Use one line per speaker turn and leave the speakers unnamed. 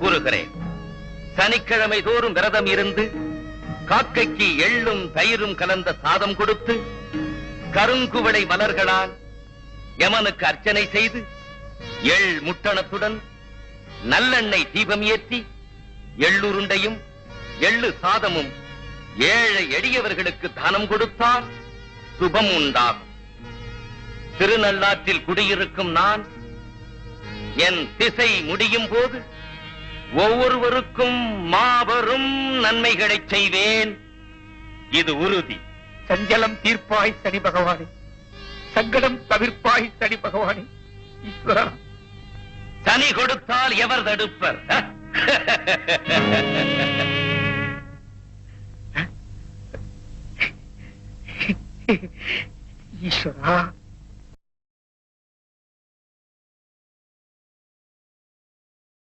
கூறுகிறேன். சனிக்கிழமை தோறும் விரதம் இருந்து காக்கைக்கு எள்ளும் தயிரும் கலந்த சாதம் கொடுத்து கருங்குவடை மலர்களால் யமனுக்கு அர்ச்சனை செய்து எள் முட்டணத்துடன் நல்லெண்ணெய் தீபம் ஏற்றி எள்ளுருண்டையும் எள்ளு சாதமும் ஏழை எளியவர்களுக்கு தானம் கொடுத்தால் சுபம் உண்டாகும். திருநள்ளாற்றில் குடியிருக்கும் நான் என் திசை முடியும் போது ஒவ்வொருவருக்கும் மாபெரும் நன்மைகளைச் செய்வேன். இது உறுதி.
சஞ்சலம் தீர்ப்பாய் சனி பகவானே. சங்கடம் தவிர்ப்பாய் சனி பகவானே.
சனி கொடுத்தால் எவர் தடுப்பர்?
ஈஸ்வரா.